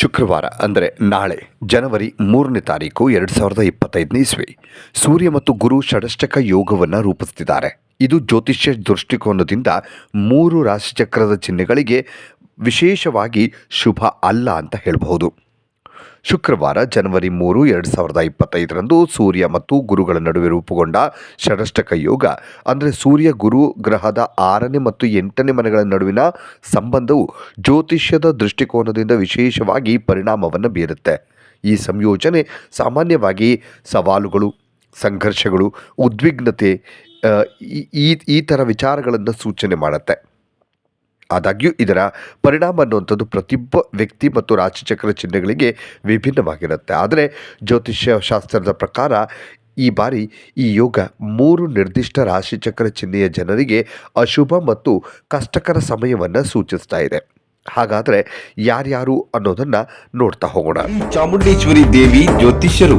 ಶುಕ್ರವಾರ, ಅಂದರೆ ನಾಳೆ, ಜನವರಿ ಮೂರನೇ ತಾರೀಕು ಎರಡು ಸಾವಿರದ ಇಪ್ಪತ್ತೈದನೇ ಇಸ್ವಿ. ಸೂರ್ಯ ಮತ್ತು ಗುರು ಷಡಷ್ಟಕ ಯೋಗವನ್ನು ರೂಪಿಸ್ತಿದ್ದಾರೆ ಇದು ಜ್ಯೋತಿಷ್ಯ ದೃಷ್ಟಿಕೋನದಿಂದ ಮೂರು ರಾಶಿಚಕ್ರದ ಚಿಹ್ನೆಗಳಿಗೆ ವಿಶೇಷವಾಗಿ ಶುಭ ಅಲ್ಲ ಅಂತ ಹೇಳಬಹುದು. ಶುಕ್ರವಾರ ಜನವರಿ ಮೂರು, ಎರಡು ಸಾವಿರದ ಇಪ್ಪತ್ತೈದರಂದು ಸೂರ್ಯ ಮತ್ತು ಗುರುಗಳ ನಡುವೆ ರೂಪುಗೊಂಡ ಷಡಷ್ಟಕ ಯೋಗ, ಅಂದರೆ ಸೂರ್ಯ ಗುರು ಗ್ರಹದ ಆರನೇ ಮತ್ತು ಎಂಟನೇ ಮನೆಗಳ ನಡುವಿನ ಸಂಬಂಧವು ಜ್ಯೋತಿಷ್ಯದ ದೃಷ್ಟಿಕೋನದಿಂದ ವಿಶೇಷವಾಗಿ ಪರಿಣಾಮವನ್ನು ಬೀರುತ್ತೆ. ಈ ಸಂಯೋಜನೆ ಸಾಮಾನ್ಯವಾಗಿ ಸವಾಲುಗಳು, ಸಂಘರ್ಷಗಳು, ಉದ್ವಿಗ್ನತೆ ಈ- ಈ ಥರ ವಿಚಾರಗಳನ್ನು ಸೂಚನೆ ಮಾಡುತ್ತೆ. ಆದಾಗ್ಯೂ ಇದರ ಪರಿಣಾಮ ಅನ್ನುವಂಥದ್ದು ಪ್ರತಿಯೊಬ್ಬ ವ್ಯಕ್ತಿ ಮತ್ತು ರಾಶಿಚಕ್ರ ಚಿಹ್ನೆಗಳಿಗೆ ವಿಭಿನ್ನವಾಗಿರುತ್ತೆ. ಆದರೆ ಜ್ಯೋತಿಷ್ಯ ಶಾಸ್ತ್ರದ ಪ್ರಕಾರ ಈ ಬಾರಿ ಈ ಯೋಗ ಮೂರು ನಿರ್ದಿಷ್ಟ ರಾಶಿಚಕ್ರ ಚಿಹ್ನೆಯ ಜನರಿಗೆ ಅಶುಭ ಮತ್ತು ಕಷ್ಟಕರ ಸಮಯವನ್ನು ಸೂಚಿಸ್ತಾ ಇದೆ. ಹಾಗಾದರೆ ಯಾರ್ಯಾರು ಅನ್ನೋದನ್ನು ನೋಡ್ತಾ ಹೋಗೋಣ. ಚಾಮುಂಡೇಶ್ವರಿ ದೇವಿ ಜ್ಯೋತಿಷ್ಯರು.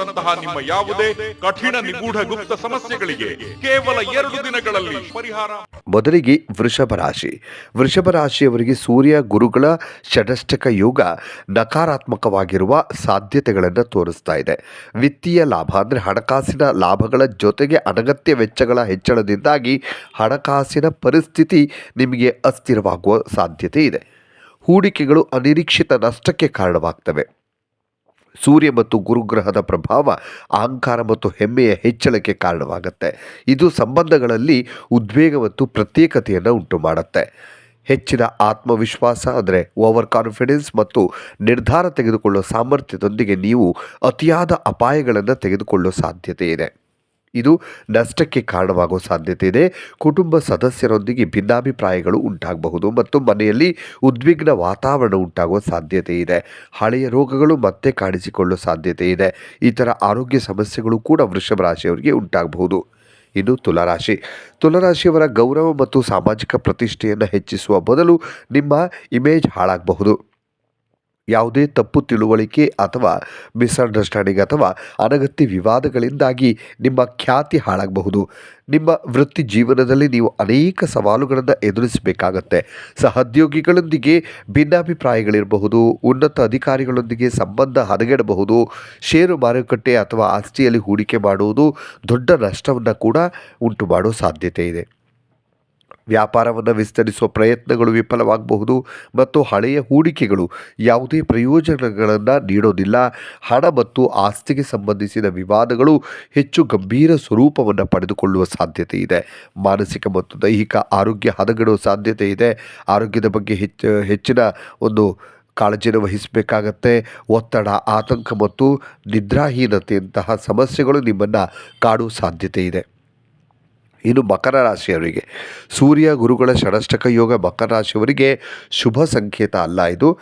ವಶೀಕರಣದಂತಹ ನಿಮ್ಮ ಯಾವುದೇ ಕಠಿಣ ನಿಗೂಢ ಗುಪ್ತ ಸಮಸ್ಯೆಗಳಿಗೆ ಕೇವಲ ಎರಡು ದಿನಗಳಲ್ಲಿ ಪರಿಹಾರ. ಮೊದಲಿಗೆ ವೃಷಭ ರಾಶಿ. ವೃಷಭ ರಾಶಿಯವರಿಗೆ ಸೂರ್ಯ, ಗುರುಗಳ ಷಡಷ್ಟಕ ಯೋಗ ನಕಾರಾತ್ಮಕವಾಗಿರುವ ಸಾಧ್ಯತೆಗಳನ್ನು ತೋರಿಸ್ತಾ ಇದೆ. ವಿತ್ತೀಯ ಲಾಭ ಅಂದರೆ ಹಣಕಾಸಿನ ಲಾಭಗಳ ಜೊತೆಗೆ ಅನಗತ್ಯ ವೆಚ್ಚಗಳ ಹೆಚ್ಚಳದಿಂದಾಗಿ ಹಣಕಾಸಿನ ಪರಿಸ್ಥಿತಿ ನಿಮಗೆ ಅಸ್ಥಿರವಾಗುವ ಸಾಧ್ಯತೆ ಇದೆ. ಹೂಡಿಕೆಗಳು ಅನಿರೀಕ್ಷಿತ ನಷ್ಟಕ್ಕೆ ಕಾರಣವಾಗ್ತವೆ. ಸೂರ್ಯ ಮತ್ತು ಗುರುಗ್ರಹದ ಪ್ರಭಾವ, ಅಹಂಕಾರ ಮತ್ತು ಹೆಮ್ಮೆಯ ಹೆಚ್ಚಳಕ್ಕೆ ಕಾರಣವಾಗುತ್ತೆ. ಇದು ಸಂಬಂಧಗಳಲ್ಲಿ ಉದ್ವೇಗ ಮತ್ತು ಪ್ರತ್ಯೇಕತೆಯನ್ನು ಉಂಟು ಮಾಡುತ್ತೆ ಹೆಚ್ಚಿನ ಆತ್ಮವಿಶ್ವಾಸ, ಅಂದರೆ ಓವರ್ ಕಾನ್ಫಿಡೆನ್ಸ್ ಮತ್ತು ನಿರ್ಧಾರ ತೆಗೆದುಕೊಳ್ಳುವ ಸಾಮರ್ಥ್ಯದೊಂದಿಗೆ ನೀವು ಅತಿಯಾದ ಅಪಾಯಗಳನ್ನು ತೆಗೆದುಕೊಳ್ಳುವ ಸಾಧ್ಯತೆ ಇದೆ. ಇದು ನಷ್ಟಕ್ಕೆ ಕಾರಣವಾಗುವ ಸಾಧ್ಯತೆ ಇದೆ. ಕುಟುಂಬ ಸದಸ್ಯರೊಂದಿಗೆ ಭಿನ್ನಾಭಿಪ್ರಾಯಗಳು ಉಂಟಾಗಬಹುದು ಮತ್ತು ಮನೆಯಲ್ಲಿ ಉದ್ವಿಗ್ನ ವಾತಾವರಣ ಉಂಟಾಗುವ ಸಾಧ್ಯತೆ ಇದೆ. ಹಳೆಯ ರೋಗಗಳು ಮತ್ತೆ ಕಾಣಿಸಿಕೊಳ್ಳುವ ಸಾಧ್ಯತೆ ಇದೆ. ಥರ ಆರೋಗ್ಯ ಸಮಸ್ಯೆಗಳು ಕೂಡ ವೃಷಭ ರಾಶಿಯವರಿಗೆ ಉಂಟಾಗಬಹುದು. ಇನ್ನು ತುಲಾರಾಶಿ. ತುಲಾರಾಶಿಯವರ ಗೌರವ ಮತ್ತು ಸಾಮಾಜಿಕ ಪ್ರತಿಷ್ಠೆಯನ್ನು ಹೆಚ್ಚಿಸುವ ಬದಲು ನಿಮ್ಮ ಇಮೇಜ್ ಹಾಳಾಗಬಹುದು. ಯಾವುದೇ ತಪ್ಪು ತಿಳುವಳಿಕೆ ಅಥವಾ ಮಿಸ್ಅಂಡರ್ಸ್ಟ್ಯಾಂಡಿಂಗ್ ಅಥವಾ ಅನಗತ್ಯ ವಿವಾದಗಳಿಂದಾಗಿ ನಿಮ್ಮ ಖ್ಯಾತಿ ಹಾಳಾಗಬಹುದು. ನಿಮ್ಮ ವೃತ್ತಿ ಜೀವನದಲ್ಲಿ ನೀವು ಅನೇಕ ಸವಾಲುಗಳನ್ನು ಎದುರಿಸಬೇಕಾಗತ್ತೆ. ಸಹೋದ್ಯೋಗಿಗಳೊಂದಿಗೆ ಭಿನ್ನಾಭಿಪ್ರಾಯಗಳಿರಬಹುದು, ಉನ್ನತ ಅಧಿಕಾರಿಗಳೊಂದಿಗೆ ಸಂಬಂಧ ಹದಗೆಡಬಹುದು, ಷೇರು ಮಾರುಕಟ್ಟೆ ಅಥವಾ ಆಸ್ತಿಯಲ್ಲಿ ಹೂಡಿಕೆ ಮಾಡುವುದು ದೊಡ್ಡ ನಷ್ಟವನ್ನು ಕೂಡ ಉಂಟು ಮಾಡುವ ಸಾಧ್ಯತೆ ಇದೆ. ವ್ಯಾಪಾರವನ್ನು ವಿಸ್ತರಿಸುವ ಪ್ರಯತ್ನಗಳು ವಿಫಲವಾಗಬಹುದು ಮತ್ತು ಹಳೆಯ ಹೂಡಿಕೆಗಳು ಯಾವುದೇ ಪ್ರಯೋಜನಗಳನ್ನು ನೀಡೋದಿಲ್ಲ. ಹಣ ಮತ್ತು ಆಸ್ತಿಗೆ ಸಂಬಂಧಿಸಿದ ವಿವಾದಗಳು ಹೆಚ್ಚು ಗಂಭೀರ ಸ್ವರೂಪವನ್ನು ಪಡೆದುಕೊಳ್ಳುವ ಸಾಧ್ಯತೆ ಇದೆ. ಮಾನಸಿಕ ಮತ್ತು ದೈಹಿಕ ಆರೋಗ್ಯ ಹದಗೆಡುವ ಸಾಧ್ಯತೆ ಇದೆ. ಆರೋಗ್ಯದ ಬಗ್ಗೆ ಹೆಚ್ಚು, ಹೆಚ್ಚಿನ ಒಂದು ಕಾಳಜಿಯನ್ನು ವಹಿಸಬೇಕಾಗತ್ತೆ. ಒತ್ತಡ, ಆತಂಕ ಮತ್ತು ನಿದ್ರಾಹೀನತೆಯಂತಹ ಸಮಸ್ಯೆಗಳು ನಿಮ್ಮನ್ನು ಕಾಡುವ ಸಾಧ್ಯತೆ ಇದೆ. ಇನ್ನು ಮಕರ ರಾಶಿಯವರಿಗೆ. ಸೂರ್ಯ ಗುರುಗಳ ಷಡಷ್ಟಕ ಯೋಗ ಮಕರ ರಾಶಿಯವರಿಗೆ ಶುಭ ಸಂಕೇತ ಅಲ್ಲ ಇದು.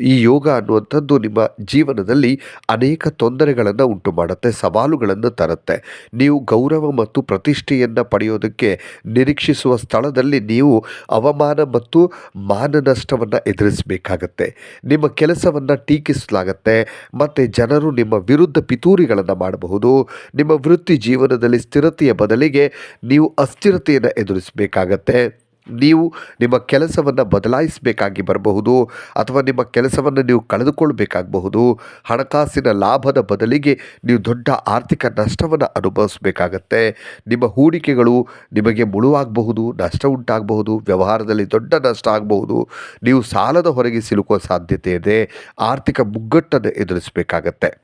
ಈ ಯೋಗ ಅನ್ನುವಂಥದ್ದು ನಿಮ್ಮ ಜೀವನದಲ್ಲಿ ಅನೇಕ ತೊಂದರೆಗಳನ್ನು ಉಂಟು ಮಾಡುತ್ತೆ ಸವಾಲುಗಳನ್ನು ತರುತ್ತೆ. ನೀವು ಗೌರವ ಮತ್ತು ಪ್ರತಿಷ್ಠೆಯನ್ನು ಪಡೆಯೋದಕ್ಕೆ ನಿರೀಕ್ಷಿಸುವ ಸ್ಥಳದಲ್ಲಿ ನೀವು ಅವಮಾನ ಮತ್ತು ಮಾನನಷ್ಟವನ್ನು ಎದುರಿಸಬೇಕಾಗತ್ತೆ. ನಿಮ್ಮ ಕೆಲಸವನ್ನು ಟೀಕಿಸಲಾಗತ್ತೆ, ಮತ್ತು ಜನರು ನಿಮ್ಮ ವಿರುದ್ಧ ಪಿತೂರಿಗಳನ್ನು ಮಾಡಬಹುದು. ನಿಮ್ಮ ವೃತ್ತಿ ಜೀವನದಲ್ಲಿ ಸ್ಥಿರತೆಯ ಬದಲಿಗೆ ನೀವು ಅಸ್ಥಿರತೆಯನ್ನು ಎದುರಿಸಬೇಕಾಗತ್ತೆ. ನೀವು ನಿಮ್ಮ ಕೆಲಸವನ್ನು ಬದಲಾಯಿಸಬೇಕಾಗಿ ಬರಬಹುದು ಅಥವಾ ನಿಮ್ಮ ಕೆಲಸವನ್ನು ನೀವು ಕಳೆದುಕೊಳ್ಬೇಕಾಗಬಹುದು. ಹಣಕಾಸಿನ ಲಾಭದ ಬದಲಿಗೆ ನೀವು ದೊಡ್ಡ ಆರ್ಥಿಕ ನಷ್ಟವನ್ನು ಅನುಭವಿಸಬೇಕಾಗತ್ತೆ. ನಿಮ್ಮ ಹೂಡಿಕೆಗಳು ನಿಮಗೆ ಮುಳುವಾಗಬಹುದು, ನಷ್ಟ ಉಂಟಾಗಬಹುದು, ವ್ಯವಹಾರದಲ್ಲಿ ದೊಡ್ಡ ನಷ್ಟ ಆಗಬಹುದು. ನೀವು ಸಾಲದ ಹೊರಗೆ ಸಿಲುಕುವ ಸಾಧ್ಯತೆ ಇದೆ. ಆರ್ಥಿಕ ಮುಗ್ಗಟ್ಟನ್ನು ಎದುರಿಸಬೇಕಾಗತ್ತೆ.